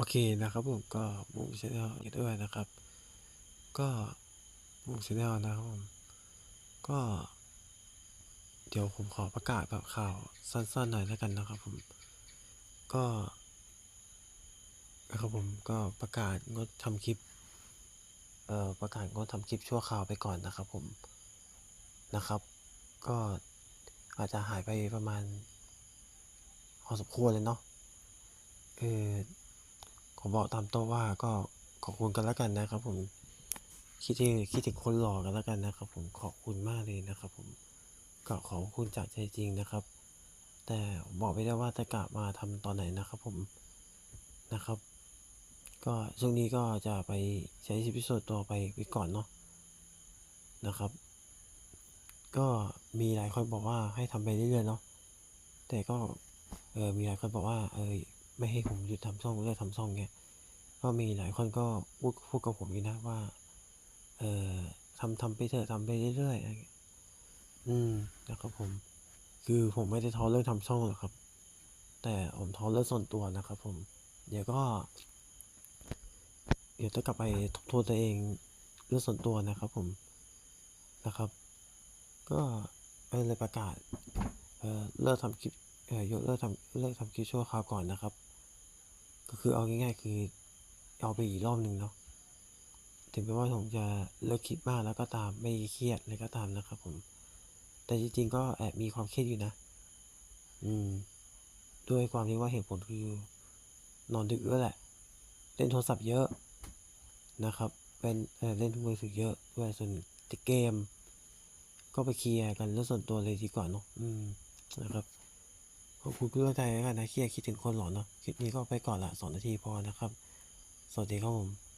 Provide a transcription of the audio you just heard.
โอเคนะครับผมก็บุ้งชาแนลด้วยนะครับ ก็บุ้งชาแนลนะครับผมก็ เดี๋ยวผมขอประกาศแบบข่าวสั้นๆหน่อยแล้วกันนะครับผมก็นะครับผมก็ประกาศงดทำคลิปเอ่อประกาศงดทำคลิปชั่วคราวไปก่อนนะครับผมนะครับ ก็อาจจะหายไปประมาณพอสมควรเลยเนาะเออ ผมบอกตามโต๊ะว่าก็ขอบคุณกันแล้วกันนะครับ ผมคิดถึงคิดถึงคนหล่อกันแล้วกันนะครับ ผมขอบคุณมากเลยนะครับ ผมก็ขอบคุณจากใจจริงนะครับ แต่บอกไม่ได้ว่าจะกลับมาทำตอนไหนนะครับ ผมนะครับ ก็ช่วงนี้ก็จะไปใช้ชีวิตส่วนตัวไปไปก่อนเนาะนะครับ ก็มีหลายคนบอกว่าให้ทำไปเรื่อยๆเนาะแต่ก็เออมีหลายคนบอกว่า เออ ไม่ให้ผมหยุดทำช่องเลิกทำช่องเงี้ยก็มีหลายคนก็พูดพูดกับผมอยู่นะว่า เออทำทำไปเถอะทำไปเรื่อยๆอะไรเงี้ยอืมนะครับผม คือผมไม่ได้ท้อเรื่องทำช่องหรอกครับ แต่ผมท้อเรื่องส่วนตัวนะครับ ผม เดี๋ยวก็ เดี๋ยวจะกลับไปทบทวนตัวเองเรื่องส่วนตัวนะครับ ผมนะครับ ก็เออเลยประกาศ เออเลิกทำคลิปเออยกเลิกทำเลิกทำคลิปชั่วคราวก่อนนะครับ ก็คือเอาง่ายๆคือเอาไปอีกรอบหนึ่งเนาะถึงแม้ว่าผมจะเลิกคิดมากแล้วก็ตามไม่เครียดเลยก็ตามนะครับผม แต่จริงๆก็แอบมีความเครียดอยู่นะ อืม ด้วยความที่ว่าเหตุผลคือนอนดึกด้วยแหละ เล่นโทรศัพท์เยอะนะครับ เป็นเเล่นมือถือเยอะด้วยส่วนติดเกม ก็ไปเคลียร์กันเรื่องส่วนตัวเลยดีกว่าเนาะอืมนะครับ ขอบคุณทุกท่าใจแล้วกันนะเครียดคิดถึงคนหลอนเนาะคลิปนี้ก็ไปก่อนละสองนาทีพอนะครับ สวัสดีครับผม